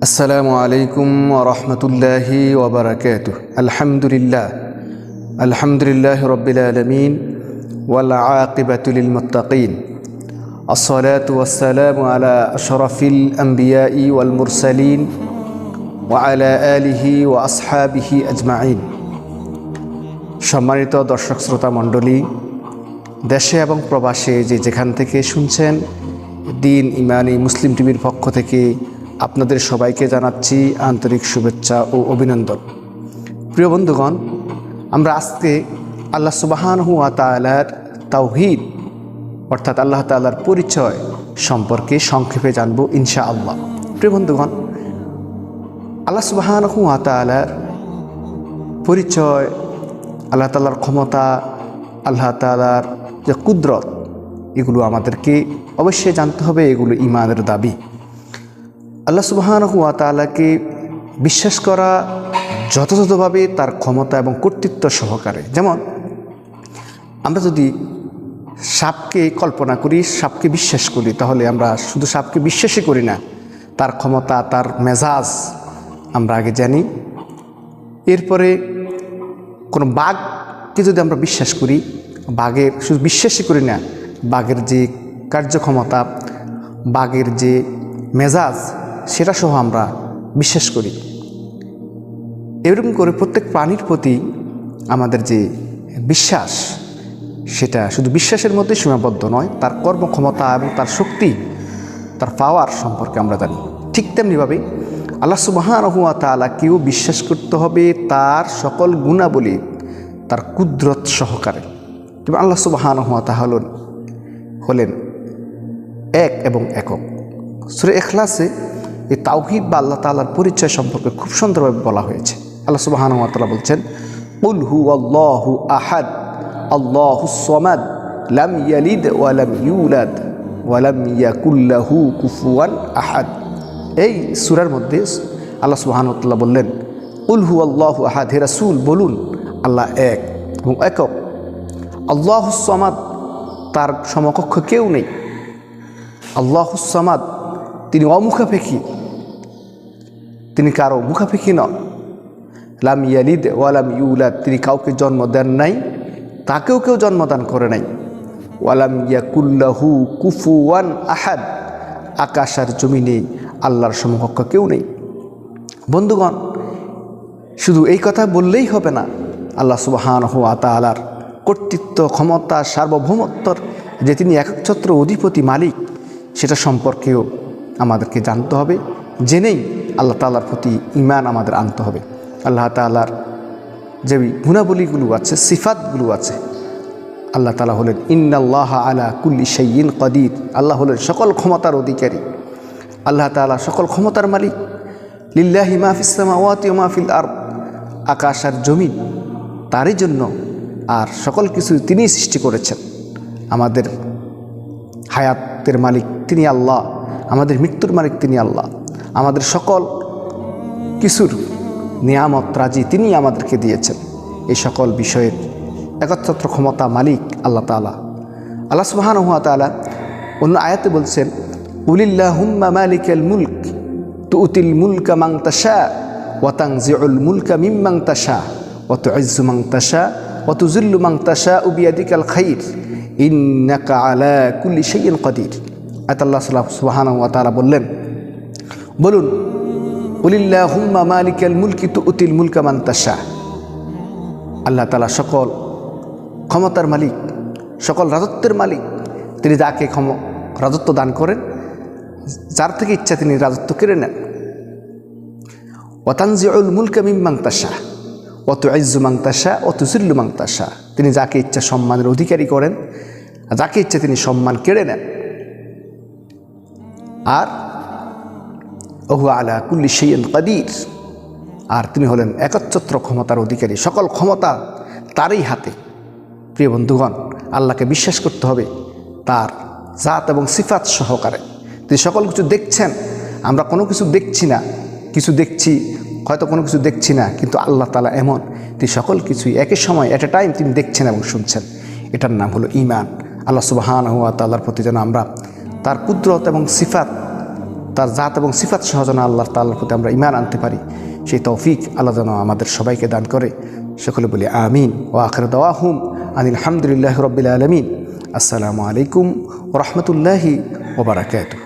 السلام عليكم ورحمة الله وبركاته الحمد لله الحمد لله رب العالمين والعاقبة للمتقين الصلاة والسلام على أشرف الأنبياء والمرسلين وعلى آله وأصحابه أجمعين সম্মানিত দর্শক শ্রোতা মণ্ডলী দেশে এবং প্রবাসে যে যেখান থেকে শুনছেন দিন ইমানি মুসলিম টিভির পক্ষ থেকে আপনাদের সবাইকে জানাচ্ছি আন্তরিক শুভেচ্ছা ও অভিনন্দন। প্রিয় বন্ধুগণ, আমরা আজকে আল্লাহ সুবাহান হুয়া তালার তাওহিদ, অর্থাৎ আল্লাহ তালার পরিচয় সম্পর্কে সংক্ষেপে জানব ইনশা আল্লাহ প্রিয় বন্ধুগণ, আল্লাহ সুবাহান হুয়া তালার পরিচয়, আল্লাহ তালার ক্ষমতা, আল্লাহ তালার যে কুদরত, এগুলো আমাদেরকে অবশ্যই জানতে হবে, এগুলো ইমানের দাবি। আল্লাহ সুবাহান হুয়া তালাকে বিশ্বাস করা যথাযথভাবে তার ক্ষমতা এবং কর্তৃত্ব সহকারে। যেমন, আমরা যদি সাপকে কল্পনা করি, সাপকে বিশ্বাস করি, তাহলে আমরা শুধু সাপকে বিশ্বাসই করি না, তার ক্ষমতা, তার মেজাজ আমরা আগে জানি। এরপরে কোনো বাঘকে যদি আমরা বিশ্বাস করি বাঘের শুধু বিশ্বাসই করি না, বাঘের যে কার্যক্ষমতা, বাঘের যে মেজাজ সেটা সহ আমরা বিশ্বাস করি। এরকম করে প্রত্যেক প্রাণীর প্রতি আমাদের যে বিশ্বাস, সেটা শুধু বিশ্বাসের মধ্যে সীমাবদ্ধ নয়, তার কর্মক্ষমতা এবং তার শক্তি, তার পাওয়ার সম্পর্কে আমরা জানি। ঠিক তেমনিভাবে আল্লাহ সুবাহান হুয়া তালাকেও বিশ্বাস করতে হবে তার সকল গুণাবলী, তার কুদরত সহকারে। এবং আল্লাহ সুবাহান হুয়া তাহল হলেন এক এবং একক। সুরে এখলাসে এই তাওহিদ বা আল্লাহ তাল্লার পরিচয় সম্পর্কে খুব সুন্দরভাবে বলা হয়েছে। আল্লাহ সুবাহান হুয়া তালা বলছেন উল হু আল্লাহু আহাদ, আল্লাহু সমাদ, লাম ইয়ালিদ ওয়ালাম ইউলাদ ওয়ালাম ইয়াকুল্লাহু কুফুয়ান আহাদ। এই সুরার মধ্যে আল্লাহ সুবাহানুল্লাহ বললেন উল হু আল্লাহ আহাদ, হে রাসুল, বলুন, আল্লাহ এক এবং একক। আল্লাহ সমাদ, তার সমকক্ষ কেউ নেই। আল্লাহ সমাদ, তিনি অমুখাপেক্ষী। তিনি কারও মুখাপেক্ষী নন। লাম ইয়ালিদ ওয়ালাম ইউলাদ, তিনি কাউকে জন্ম দেন নাই, তাকেও কেউ জন্মদান করে নাই। ওয়ালাম ইয়াকুল্লাহু কুফুয়ান আহাদ আকাশ আর জমিনে আল্লাহর সমকক্ষ কেউ নেই। বন্ধুগণ, শুধু এই কথা বললেই হবে না, আল্লাহ সুবাহান হুয়া তালার কর্তৃত্ব, ক্ষমতা, সার্বভৌমত্বর যে তিনি একচ্ছত্র অধিপতি মালিক, সেটা সম্পর্কেও আমাদেরকে জানতে হবে, জেনেই আল্লাহ তালার প্রতি ইমান আমাদের আনতে হবে। আল্লাহ তালার যে গুণাবলীগুলো আছে, সিফাতগুলো আছে, আল্লাহ তালা হলেন ইন্নাল্লাহ আলা কুল্লি সঈন কদির। আল্লাহ হলেন সকল ক্ষমতার অধিকারী। আল্লাহ তালা সকল ক্ষমতার মালিক। লিল্লাহি মাহফিসামা ওয়াতি মাহফিল আর আকাশ আর জমিন, তারই জন্য আর সকল কিছু তিনিই সৃষ্টি করেছেন। আমাদের হায়াতের মালিক তিনি আল্লাহ, আমাদের মৃত্যুর মালিক তিনি আল্লাহ। আমাদের সকল কিছুর নিয়ামত রাজি তিনি আমাদেরকে দিয়েছেন। এই সকল বিষয়ের একচ্ছত্র ক্ষমতা মালিক আল্লাহ তালা আল্লাহ সুবাহান হুয়া তালা অন্য আয়াতে বলছেন উলিল্লাহ হুম্মা মালিক আল মুলক তু উতিল মুলকা মাং তাসা ওয়াতাং জিউল মুলকা মিম্মাং তাসা অত ইজ্জু মাং তাসা অত জুল্লু মাং তাসা উবিয়াদিকাল খাইর, ইন্নাকা আলা কুল্লি শাইইন কাদির। আয়াতাল্লাহ সাল্লাহ সুবাহান হুয়া তালা বললেন বলুন উতিল আল্লাহ তালা সকল ক্ষমতার মালিক, সকল রাজত্বের মালিক, তিনি যাকে ক্ষম, রাজত্ব দান করেন, যার থেকে ইচ্ছা তিনি রাজত্ব কেড়ে নেন। ওতানজিউল মুলকা মিমাংতাসা অত আইজু মাংতাসা অত জিল্লু মাংতাসা তিনি যাকে ইচ্ছা সম্মানের অধিকারী করেন যাকে ইচ্ছা তিনি সম্মান কেড়ে নেন। আর ওহু আলা কুল্লি সৈয়ন কাদির। আর তিনি হলেন একচ্ছত্র ক্ষমতার অধিকারী। সকল ক্ষমতা তারই হাতে। প্রিয় বন্ধুগণ, আল্লাহকে বিশ্বাস করতে হবে তার জাত এবং সিফাত সহকারে। তিনি সকল কিছু দেখছেন, আমরা কোনো কিছু দেখছি না। কিছু দেখছি, হয়তো কোনো কিছু দেখছি না, কিন্তু আল্লাহ তালা এমন। তিনি সকল কিছুই একই সময় এট এ টাইম তিনি দেখছেন এবং শুনছেন। এটার নাম হলো ইমান আল্লাহ সুবাহান হুয়া তাল্লার প্রতি যেন আমরা তার কুদরত এবং সিফাত তার জাত এবং সিফাত সহজনা আল্লাহ তাল্লার প্রতি আমরা ইমান আনতে পারি, সেই তৌফিক আল্লাহ যেন আমাদের সবাইকে দান করে। সকলে বলি আমিন। ও আখর দাওয়া হুম আনিল হামদুলিল্লাহ রবিল আলমিন। আসসালামু আলাইকুম রহমতুল্লাহি ওবরাকাতু